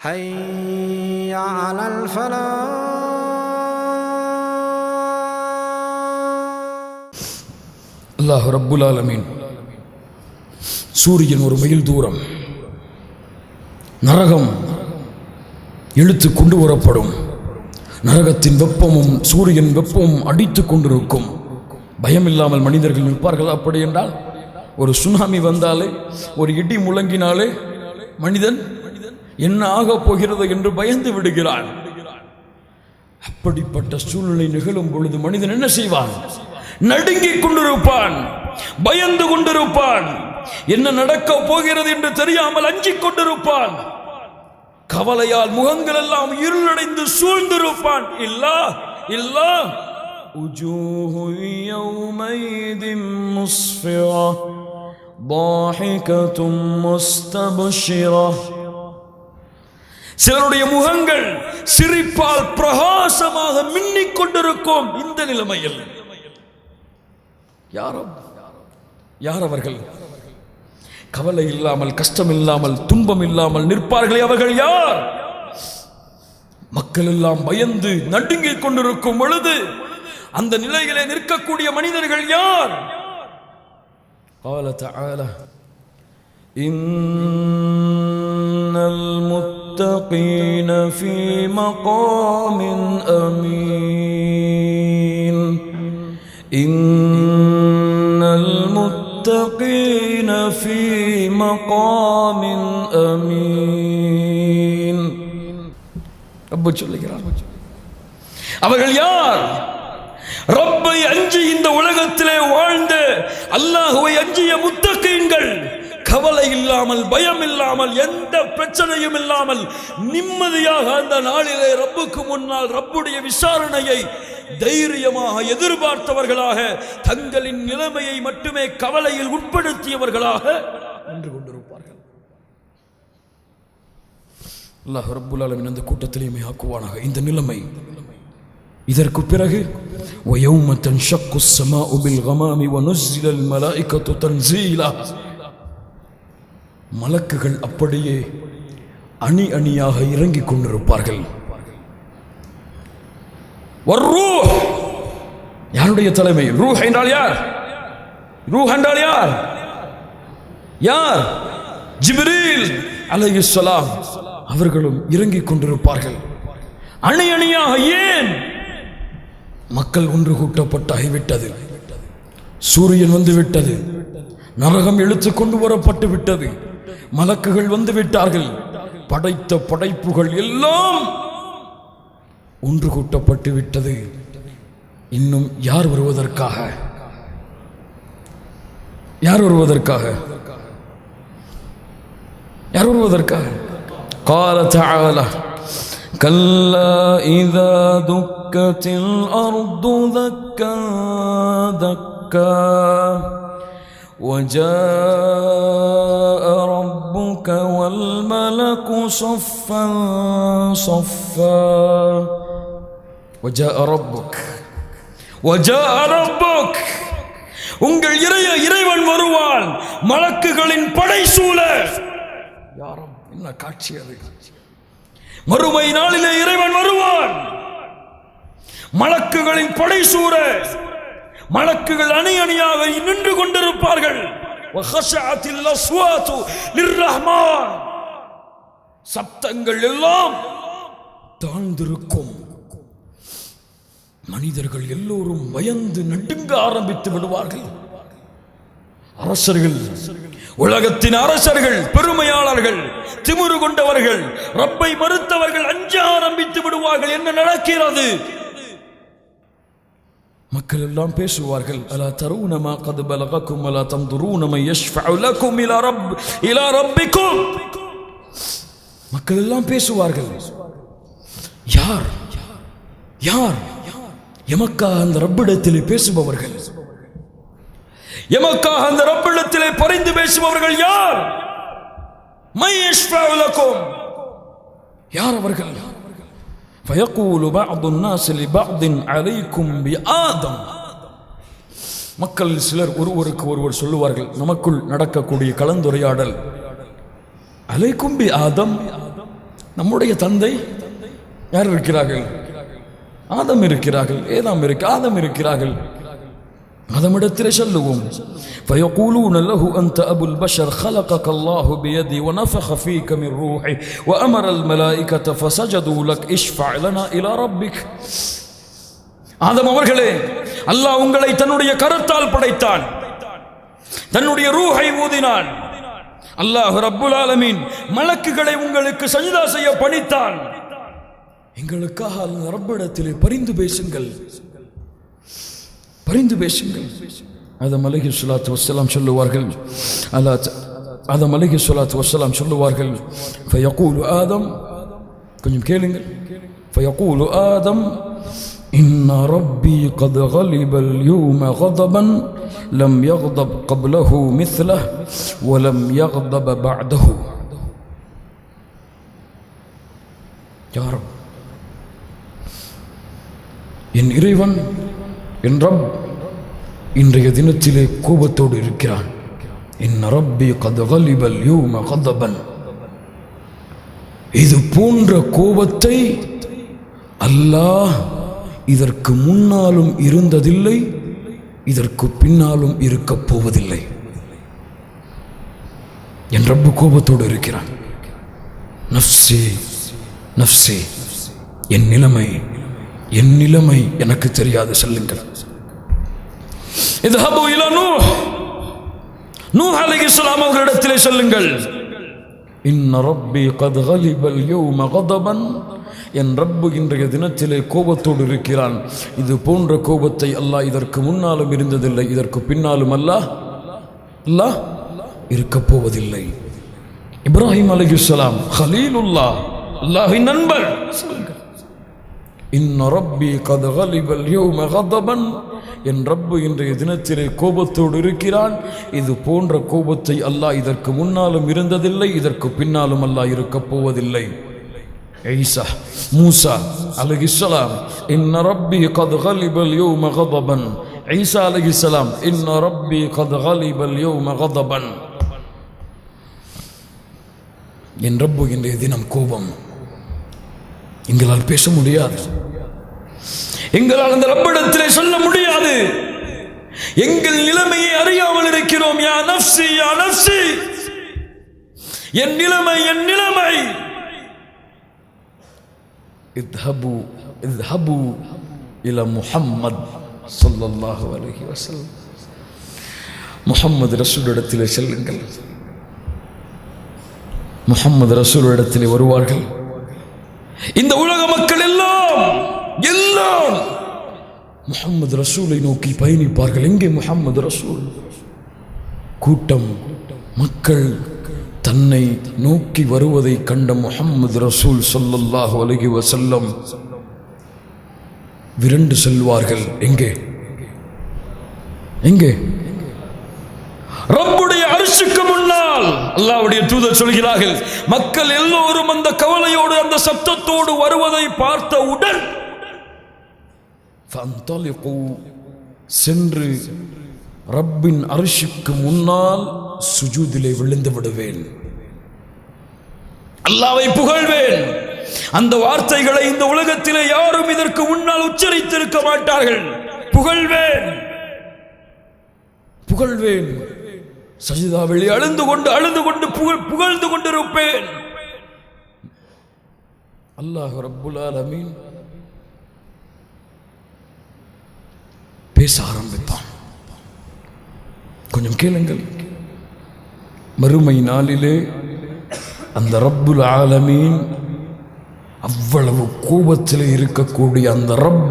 حي على الفلاح அல்லாஹ் ரப்புல் ஆலமீன் சூரியன் ஒரு மைல் தூரம் நரகம் இழுத்து கொண்டு வரப்படும் நரகத்தின் வெப்பமும் சூரியன் வெப்பமும் அடித்து கொண்டிருக்கும் பயம் இல்லாமல் மனிதர்கள் நிற்பார்கள் அப்படி என்றால் ஒரு சுனாமி வந்தாலே ஒரு இடி முழங்கினாலே மனிதன் என்ன ஆகப் போகிறது என்று பயந்து விடுகிறான் அப்படிப்பட்ட சூழ்நிலை நிகழும் பொழுது மனிதன் என்ன செய்வான் நடுங்கிக் கொண்டிருப்பான் பயந்து கொண்டிருப்பான் என்ன நடக்கப் போகிறது என்று தெரியாமல் அஞ்சிக் கொண்டிருப்பான் கவலையால் முகங்கள் எல்லாம் இருளடைந்து சூழ்ந்திருப்பான் இல்லா இல்லா وجوه يومئذ مسفرة ضاحكة مستبشرة சிலருடைய முகங்கள் சிரிப்பால் பிரகாசமாக மின்னிக் கொண்டிருக்கும் இந்த நிலைமையில் யாரோ யார் அவர்கள் கவலை இல்லாமல் கஷ்டம் இல்லாமல் துன்பம் இல்லாமல் நிற்பார்களே அவர்கள் யார் மக்கள் எல்லாம் பயந்து நடுங்கிக் கொண்டிருக்கும் பொழுது அந்த நிலையிலே நிற்கக்கூடிய மனிதர்கள் யார் قال تعالى إن المتقين في مقام أمين إن المتقين في مقام أمين ரப்பு சொல்லுகிறார் அவர்கள் யார் ரப்பை அஞ்சி இந்த உலகத்திலே வாழ்ந்த அல்லாஹுவை அஞ்சிய முத்தகீன்கள் கவலை இல்லாமல் பயம் இல்லாமல் எந்த பிரச்சனையும் இல்லாமல் நிம்மதியாக அந்த நாளிலே ரப்புக்கு முன்னால் ரப்புடைய விசாரணையை தைரியமாக எதிர்பார்த்தவர்களாக தங்களின் நிலைமையை மட்டுமே கவலையில் உட்படுத்தியவர்களாக நின்று கொண்டிருப்பார்கள் அல்லாஹ் ரப்புல் ஆலமீன் அந்த கூட்டத்திலேயுமே ஆக்குவானாக இந்த நிலைமை இதற்கு பிறகு ويوم تنشق السماء بالغمام ونزل الملائكة تنزيلا மலக்குகள் அப்படியே அணி அணியாக இறங்கிக் கொண்டிருப்பார்கள். யாருடைய தலைமை? ரூஹ் என்றால் யார்? ரூஹ் என்றால் யார்? யார்? ஜிபிரீல் அலைஹிஸ்ஸலாம் அவர்களும் இறங்கிக் கொண்டிருப்பார்கள். அணி அணியாக ஏன்? மக்கள் ஒன்று கூட்டப்பட்டாகிவிட்டது. சூரியன் வந்து விட்டது நரகம் இழுத்து கொண்டு வரப்பட்டு விட்டது மலக்குகள் வந்து விட்டார்கள் படைத்த படைப்புகள் எல்லாம் ஒன்று கூட்டப்பட்டு விட்டது இன்னும் யார் வருவதற்காக யார் வருவதற்காக யார் வருவதற்காக قال تعالى كلا إذا دكت الأرض دكا دكا وجاء ربك والملك صفا صفا وجاء ربك وجاء ربك உங்கள் இறைய இறைவன் வருவான் மலக்குகளின் படை சூழ யாரும் என்ன காட்சி அது மறுமை நாளிலே இறைவன் வருவான் மலக்குகளின் படை சூற மலக்குகள் அணி அணியாக நின்று கொண்டிருப்பார்கள். சப்தங்கள் எல்லாம் தாழ்ந்திருக்கும். மனிதர்கள் எல்லோரும் பயந்து நடுங்க ஆரம்பித்து விடுவார்கள். அரசர்கள் உலகத்தின் அரசர்கள் பெருமையாளர்கள் திமுரு கொண்டவர்கள் ரப்பை மறுத்தவர்கள் அஞ்ச ஆரம்பித்து விடுவார்கள். என்ன நடக்கிறது? மக்கள் எல்லாம் பேசுவார்கள் அலா தருணமா கது பலகக்கும் அலா தம்துரூனமை யஷ்ஃபஉ லக்கும் இலா ரப் இலா ரப்பிக்கும். மக்கள் எல்லாம் பேசுவார்கள் யார் யார்? எமக்காக அந்த ரப்பிடத்திலே பேசுபவர்கள் எமக்காக அந்த ரப்பிடத்திலே பரிந்து பேசுபவர்கள் யார்? மை யஷ்ஃபஉ லக்கும் யார் அவர்கள்? فيقول بعض الناس لبعض عليكم بآدم மக்கள் சிலர் ஒருவருக்கு ஒருவர் சொல்லுவார்கள் நமக்குள் நடக்கக்கூடிய கலந்துரையாடல் அலைக்கும் பி ஆதம் நம்முடைய தந்தை யார் இருக்கிறார்கள் ஆதம் இருக்கிறார்கள் ஏதாம் இருக்கு ஆதம் இருக்கிறார்கள் ஆதமிடத்திலே சொல்லுவோம் فيقولون له أنت أبو البشر خلقك الله بيدي ونفخ فيك من روحي وأمر الملائكة فسجدوا لك اشفع لنا إلى ربك ஆதம் அவர்களே அல்லாஹ் உங்களை தன்னுடைய கரத்தால் படைத்தான் தன்னுடைய ரூஹை ஊதினான் அல்லாஹ் ரப்புல் ஆலமீன் மலக்குகளை உங்களுக்கு சஜிதா செய்ய பணித்தான் எங்களுக்காக அந்த ரப்பிடத்திலே பரிந்து பேசுங்கள் பரிந்து பேசுங்கள் ஆதம் அலைஹி ஸலாத்து வஸ்ஸலாம் சொல்லுவார்கள் அல்லா ஆதம் அலைஹி ஸலாத்து வஸ்ஸலாம் சொல்லுவார்கள் ஃபயகூலு ஆதம் கொஞ்சம் கேளுங்கள் ஃபயகூலு ஆதம் إن ربي قد غلب اليوم غضبا لم يغضب قبله مثله ولم يغضب بعده يا رب என் இறைவன் என் ரப் இன்றைய தினத்திலே கோபத்தோடு இருக்கிறான். என் ரப்பி கதகலிபல் யூம கதபன். இது போன்ற கோபத்தை அல்லாஹ் இதற்கு முன்னாலும் இருந்ததில்லை இதற்கு பின்னாலும் இருக்கப் போவதில்லை. என் ரப்பு கோபத்தோடு இருக்கிறான். நஃப்ஸே நஃப்ஸே என் நிலைமை என் நிலைமை எனக்கு தெரியாது செல்லுங்கள். இது இலா நூ நூஹ் அலைஹிஸ்ஸலாம் அவர்களிடத்திலே சொல்லுங்கள். இன்ன ரப்பி கத் கலிபல் யௌம கதபன் என் ரப்பு இன்றைய தினத்திலே கோபத்தோடு இருக்கிறான். இது போன்ற கோபத்தை அல்லாஹ் இதற்கு முன்னாலும் இருந்ததில்லை. இதற்கு பின்னாலும் அல்லாஹ் அல்லாஹ் இருக்கப் போவதில்லை. இப்ராஹிம் அலைஹிஸ்ஸலாம் ஹலீலுல்லா அல்லாஹின் நண்பர். இன் ரப்பி கதகலிபல் யோம கதபன் என் ரப்பு இன்றைய தினத்திலே கோபத்தோடு இருக்கிறான். இது போன்ற கோபத்தை அல்லாஹ் இதற்கு முன்னாலும் இருந்ததில்லை இதற்கு பின்னாலும் அல்லாஹ் இருக்கப் போவதில்லை. ஐசா மூசா அலகிஸ்லாம் இன்ன ரப்பி கதகலிபல் யோம கதபன் ஐசா அலகிஸ்லாம் இன்ன ரப்பி கதகலிபல் யோம கதபன் என் ரப்பு இன்றைய தினம் கோபம். எங்களால் பேச முடியாது. எங்களால் அந்த ரப்பிடத்தில் சொல்ல முடியாது. எங்கள் நிலைமையை அறியாமல் இருக்கிறோம். யா நப்சி யா நப்சி என் நிலைமை என் நிலைமை. இத்ஹபு இத்ஹபு இல முஹம்மத் சொல்லல்லாஹு அலஹி வசல்லம் முகம்மது ரசூலிடத்தில் செல்லுங்கள். முகம்மது ரசூலிடத்தில் வருவார்கள். இந்த உலக மக்கள் எல்லாம் எல்லாம் முகமது ரசூலை நோக்கி பயணிப்பார்கள். எங்கே முகமது ரசூல்? கூட்டம் மக்கள் தன்னை நோக்கி வருவதை கண்ட முகம்மது ரசூல் சொல்லல்லாஹு அலகி வசல்லம் விரண்டு செல்வார்கள். எங்கே? எங்கே? ரப்புடைய அரிசுக்கு ஆனால் அல்லாவுடைய தூதர் சொல்கிறார்கள் மக்கள் எல்லோரும் அந்த கவலையோடு அந்த சப்தத்தோடு வருவதை பார்த்தவுடன் சென்று ரப்பின் அரிசிக்கு முன்னால் சுஜூதிலே விழுந்து விடுவேன். அல்லாவை புகழ்வேன். அந்த வார்த்தைகளை இந்த உலகத்திலே யாரும் இதற்கு முன்னால் உச்சரித்திருக்க மாட்டார்கள். புகழ்வேன். புகழ்வேன். சஜிதாவில் அழுந்து கொண்டு அழுது கொண்டு புகழ் புகழ்ந்து கொண்டிருப்பேன். அல்லாஹ் ரப்புல் ஆலமீன் பேச ஆரம்பித்தான் கொஞ்சம் கேளுங்கள். மறுமை நாளிலே அந்த ரப்புல் ஆலமீன் அவ்வளவு கோபத்தில் இருக்கக்கூடிய அந்த ரப்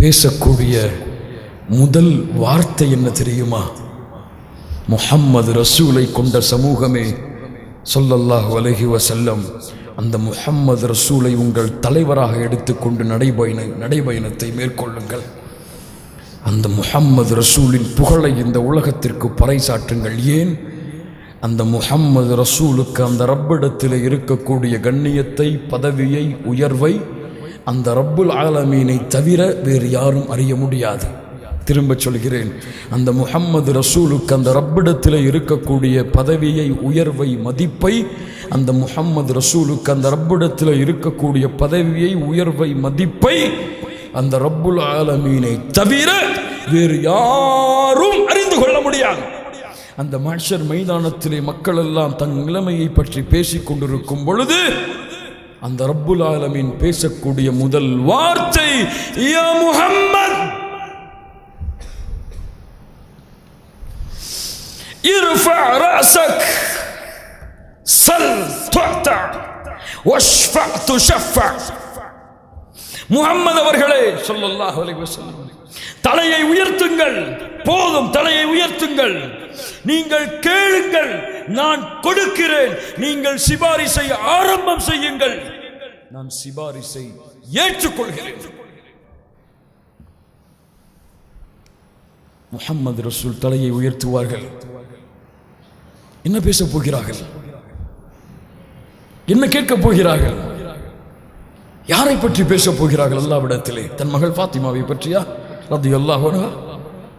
பேசக்கூடிய முதல் வார்த்தை என்ன தெரியுமா? முஹம்மது ரசூலை கொண்ட சமூகமே. சொல்லல்லாஹு அலைஹி வசல்லம் அந்த முஹம்மது ரசூலை உங்கள் தலைவராக எடுத்துக்கொண்டு நடைபயண நடைபயணத்தை மேற்கொள்ளுங்கள். அந்த முஹம்மது ரசூலின் புகழை இந்த உலகத்திற்கு பறைசாற்றுங்கள். ஏன்? அந்த முஹம்மது ரசூலுக்கு அந்த ரப்பிடத்தில் இருக்கக்கூடிய கண்ணியத்தை பதவியை உயர்வை அந்த ரப்புல் ஆலமீனை தவிர வேறு யாரும் அறிய முடியாது. திரும்ப சொல்கிறேன். அந்த முகம்மது ரசூலுக்கு அந்த ரப்பிடத்தில் இருக்கக்கூடிய பதவியை உயர்வை மதிப்பை அந்த முகம்மது ரசூலுக்கு அந்த ரப்பிடத்தில் இருக்கக்கூடிய பதவியை உயர்வை மதிப்பை அந்த ரப்புல் ஆலமீனை தவிர வேறு யாரும் அறிந்து கொள்ள முடியாது. அந்த மனுஷர் மைதானத்திலே மக்கள் எல்லாம் தன் நிலைமையை பற்றி பேசிக் கொண்டிருக்கும் பொழுது அந்த ரப்புல் ஆலமீன் பேசக்கூடிய முதல் வார்த்தை முகம்மது ارفع رأسك سل تعطى واشفع تشفع முகம்மது அவர்களே ஸல்லல்லாஹு அலைஹி வஸல்லம் தலையை உயர்த்துங்கள் போதும் தலையை உயர்த்துங்கள் நீங்கள் கேளுங்கள் நான் கொடுக்கிறேன் நீங்கள் சிபாரிசை ஆரம்பம் செய்யுங்கள் நான் சிபாரிசை ஏற்றுக்கொள்கிறேன் முஹம்மது ரசூல் தலையை உயர்த்துவார்கள் என்ன பேசப் போகிறார்கள்? என்ன கேட்கப் போகிறார்கள்? யாரை பற்றி பேசப் போகிறார்கள் அல்லாவிடத்திலே? தன் மகள் பாத்திமாவை பற்றியா? ரதி அல்லாஹ்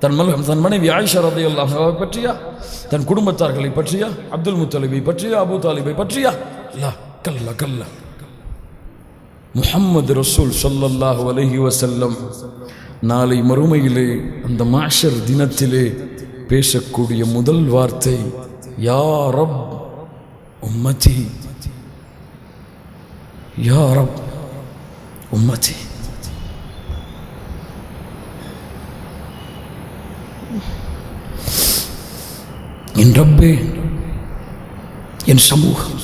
தன் மகள் தன் மனைவி ஆயிஷா ரதி அல்லாஹாவை பற்றியா? தன் குடும்பத்தார்களை பற்றியா? அப்துல் முத்தலிபை பற்றியா? அபு தாலிபை பற்றியா? அல்லா கல்ல கல்ல. முஹம்மது ரசூல் சொல்லல்லாஹு அலஹி வசல்லம் நாளை மறுமையிலே அந்த மாஷர் தினத்திலே பேசக்கூடிய முதல் வார்த்தை யா ரப் உம்மதி. யா ரப் உம்மதி. என் ரப்பே என் சமூகம்.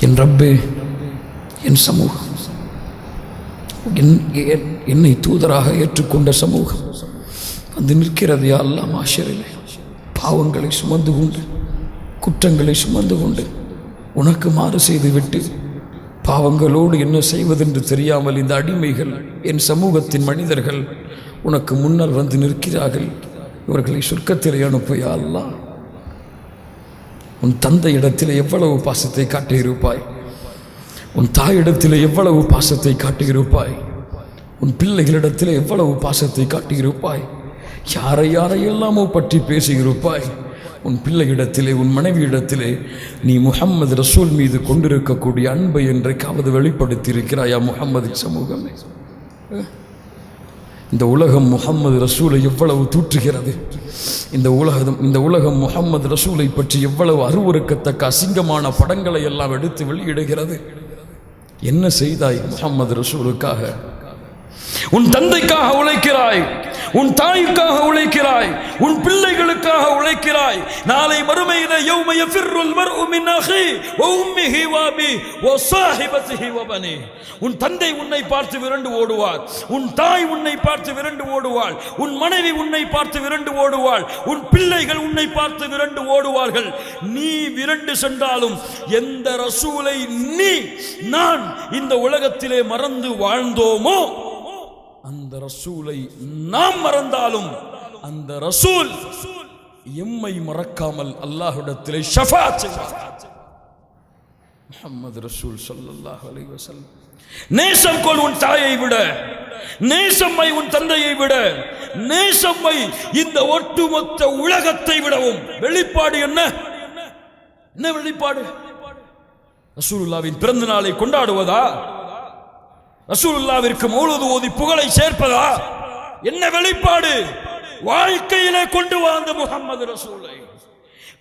என் ரப்பே என் சமூகம். என்- என்னை தூதராக ஏற்றுக்கொண்ட சமூகம். வந்து நிற்கிறது யா அல்லாஹ் மாஷரிலே பாவங்களை சுமந்து கொண்டு குற்றங்களை சுமந்து கொண்டு உனக்கு மாறு செய்துவிட்டு பாவங்களோடு என்ன செய்வதென்று தெரியாமல் இந்த அடிமைகள் என் சமூகத்தின் மனிதர்கள் உனக்கு முன்னால் வந்து நிற்கிறார்கள். இவர்களை சொர்க்கத்திலே அனுப்பு யா உன் தந்தை இடத்தில் எவ்வளவு பாசத்தை காட்டியிருப்பாய்? உன் தாயிடத்தில் எவ்வளவு பாசத்தை காட்டியிருப்பாய்? உன் பிள்ளைகளிடத்தில் எவ்வளவு பாசத்தை காட்டியிருப்பாய்? யாரை யாரையெல்லாமோ பற்றி பேசியிருப்பாய் உன் பிள்ளையிடத்திலே உன் மனைவியிடத்திலே நீ முகம்மது ரசூல் மீது கொண்டிருக்கக்கூடிய அன்பை என்றைக்காவது வெளிப்படுத்தி இருக்கிறாயா முஹம்மது சமூகமே? இந்த உலகம் முகம்மது ரசூலை எவ்வளவு தூற்றுகிறது? இந்த உலகம் இந்த உலகம் முகம்மது ரசூலை பற்றி எவ்வளவு அருவருக்கத்தக்க அசிங்கமான படங்களை எல்லாம் எடுத்து வெளியிடுகிறது? என்ன செய்தாய் முகம்மது ரசூலுக்காக? உன் தந்தைக்காக உழைக்கிறாய். உன் தாய்க்காக உழைக்கிறாய். உன் பிள்ளைகளுக்காக உழைக்கிறாய். நாளை மறுமையில யௌம யஃபிர்ருல் மர்உ மின் அஹி வ உம்மிஹி வ அபி வ வ பனி. உன் தந்தை உன்னை பார்த்து விரண்டு ஓடுவார். உன் தாய் உன்னை பார்த்து விரண்டு ஓடுவாள். உன் மனைவி உன்னை பார்த்து விரண்டு ஓடுவாள். உன் பிள்ளைகள் உன்னை பார்த்து விரண்டு ஓடுவார்கள். நீ விரண்டு சென்றாலும் எந்த ரசூலை நீ நான் இந்த உலகத்திலே மறந்து வாழ்ந்தோமோ? அந்த ரசூலை நாம் மறந்தாலும் அந்த ரசூல் எம்மை மறக்காமல் அல்லாஹ்விடத்திலே ஷஃபாத் செய்வார். முஹம்மது ரசூல் சொல்லல்லாஹ் அலைஹி வஸல்லம். நேசம் கொள் உன் தாயை விட நேசம்மை உன் தந்தையை விட நேசம்மை இந்த ஒட்டுமொத்த உலகத்தை விடவும். வெளிப்பாடு என்ன? என்ன வெளிப்பாடு? ரசூலுல்லாவின் பிறந்த நாளை கொண்டாடுவதா? ரசூலுல்லாவிற்கு மௌலூது ஓதி புகழை சேர்ப்பதா? என்ன வெளிப்பாடு? வாழ்க்கையிலே கொண்டு வா அந்த முகம்மது ரசூலை.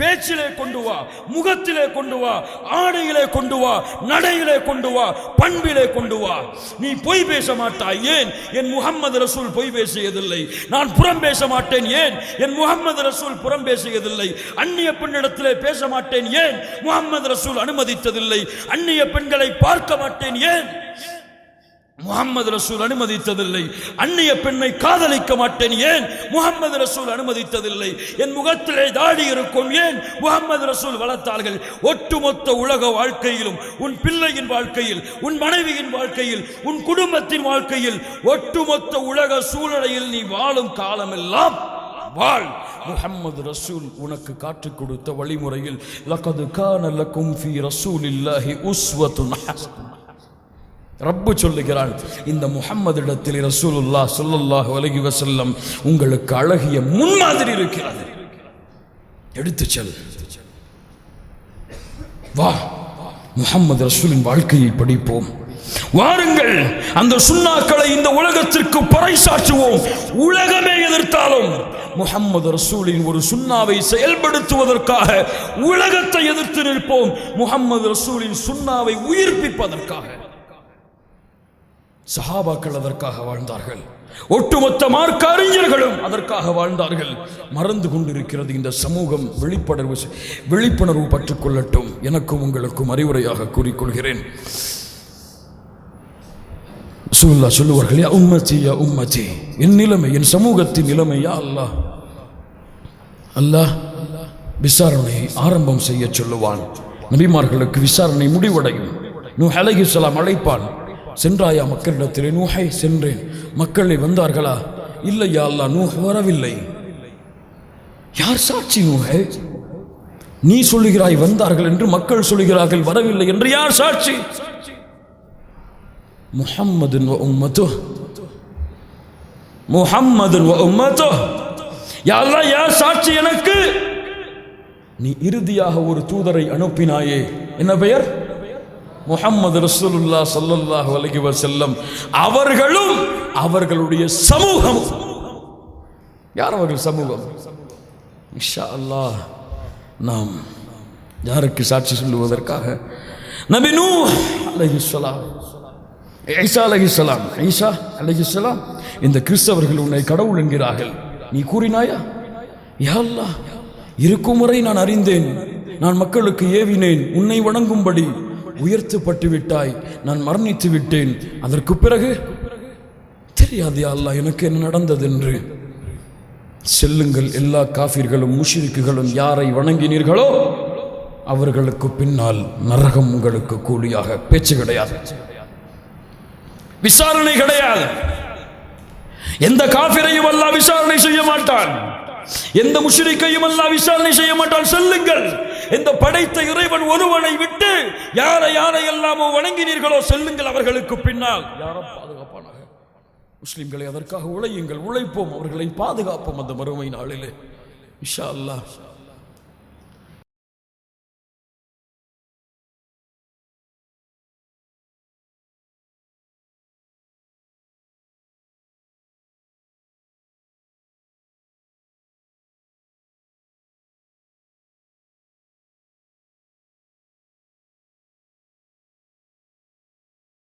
பேச்சிலே கொண்டு வா முகத்திலே கொண்டு வா ஆடையிலே கொண்டு வா நடையிலே கொண்டு வா பண்பிலே கொண்டு வா. நீ பொய் பேச மாட்டாய் ஏன்? என் முகம்மது ரசூல் பொய் பேசியதில்லை. நான் புறம் பேச மாட்டேன் ஏன்? என் முகம்மது ரசூல் புறம் பேசியதில்லை. அந்நிய பெண்ணிடத்திலே பேச மாட்டேன் ஏன்? முகம்மது ரசூல் அனுமதித்ததில்லை. அந்நிய பெண்களை பார்க்க மாட்டேன் ஏன்? முகம்மது ரசூல் அனுமதித்ததில்லை. அந்நிய பெண்ணை காதலிக்க மாட்டேன் ஏன்? முகம்மது ரசூல் அனுமதித்ததில்லை. என் முகத்திலே தாடி இருக்கும் ஏன்? முகம்மது ரசூல் வளர்த்தார்கள். ஒட்டுமொத்த உலக வாழ்க்கையிலும் உன் பிள்ளையின் வாழ்க்கையில் உன் மனைவியின் வாழ்க்கையில் உன் குடும்பத்தின் வாழ்க்கையில் ஒட்டுமொத்த உலக சூழ்நிலையில் நீ வாழும் காலமெல்லாம் வாழ். முஹம்மது ரசூல் உனக்கு காற்றுக் கொடுத்த வழிமுறையில் லக்கது கான லக்கும் ரசூல் ரசூலில்லாஹி உஸ்வத்துன் ஹஸன் ரப்பு சொல்லுகிறான் இந்த முகம்மதிடத்தில் ரசூலுல்லாஹ் சொல்லுல்லாஹ் அலைஹி வசல்லம் உங்களுக்கு அழகிய முன்மாதிரி இருக்கிறது. எடுத்து செல். வா முகம்மது ரசூலின் வாழ்க்கையை படிப்போம். வாருங்கள் அந்த சுண்ணாக்களை இந்த உலகத்திற்கு பறைசாற்றுவோம். உலகமே எதிர்த்தாலும் முகம்மது ரசூலின் ஒரு சுண்ணாவை செயல்படுத்துவதற்காக உலகத்தை எதிர்த்து நிற்போம். முகம்மது ரசூலின் சுண்ணாவை உயிர்ப்பிப்பதற்காக. சஹாபாக்கள் அதற்காக வாழ்ந்தார்கள். ஒட்டுமொத்த மார்க்க அறிஞர்களும் அதற்காக வாழ்ந்தார்கள். மறந்து கொண்டிருக்கிறது இந்த சமூகம் விழிப்புணர்வு விழிப்புணர்வு பற்றுக் கொள்ளட்டும். எனக்கும் உங்களுக்கும் அறிவுரையாக கூறிக்கொள்கிறேன். சுல்லா சொல்லுவார்கள் யா உம்மத்தி யா உம்மத்தி என் நிலைமை என் சமூகத்தின் நிலைமை யா அல்லா அல்லாஹ் விசாரணை ஆரம்பம் செய்ய சொல்லுவான். நபிமார்களுக்கு விசாரணை முடிவடையும். நூ அலைஹிஸ்ஸலாம் அழைப்பான் சென்றாயா மக்களிடத்திலே நூஹை சென்றேன். மக்களை வந்தார்களா? இல்லையா அல்லாஹ் நூஹ் வரவில்லை. யார் சாட்சி நூஹை? நீ சொல்லுகிறாய் வந்தார்கள் என்று மக்கள் சொல்லுகிறார்கள் வரவில்லை என்று யார் சாட்சி? முஹம்மது உம்மத்து முஹம்மது உம்மத்து யாரெல்லாம் யார் சாட்சி எனக்கு? நீ இறுதியாக ஒரு தூதரை அனுப்பினாயே. என்ன பெயர்? முகம்மது ரசூலுல்லா சல்லல்லாஹ் அலைஹி செல்லம் அவர்களும் அவர்களுடைய சமூகம். யார் அவர்கள் சமூகம்? இஷா அல்லாஹ் நாம் யாருக்கு சாட்சி சொல்லுவதற்காக? நபினு அலஹிஸ்லாம் ஐசா அலஹிஸ்லாம் ஐசா அலஹிஸ்லாம் இந்த கிறிஸ்தவர்கள் உன்னை கடவுள் என்கிறார்கள். நீ கூறினாயா? யா அல்லாஹ் இருக்கும் வரை நான் அறிந்தேன். நான் மக்களுக்கு ஏவினேன். உன்னை வணங்கும்படி உயர்த்தப்பட்டு விட்டாய் நான் மரணித்து விட்டேன் அதற்கு பிறகு தெரியாது அல்லா அல்லாஹ் எனக்கு என்ன நடந்தது என்று செல்லுங்கள் எல்லா காஃபிர்களும் முஷிரிக்குகளும் யாரை வணங்கினீர்களோ அவர்களுக்கு பின்னால் நரகம் உங்களுக்கு கூலியாக பேச்சு கிடையாது. விசாரணை கிடையாது. எந்த காஃபிரையும் அல்லாஹ் விசாரணை செய்ய மாட்டான். எந்த முஷிரிக்கையும் அல்லாஹ் விசாரணை செய்ய மாட்டான். செல்லுங்கள். இந்த படைத்த இறைவன் ஒருவனை விட்டு யாரை யாரை எல்லாமோ வணங்கினீர்களோ செல்லுங்கள் அவர்களுக்கு பின்னால். யாரோ பாதுகாப்பானாக? முஸ்லிம்களை அதற்காக உழையுங்கள் உழைப்போம் அவர்களை பாதுகாப்போம் அந்த மறுமை நாளிலே. இஷா அல்லாஹ்.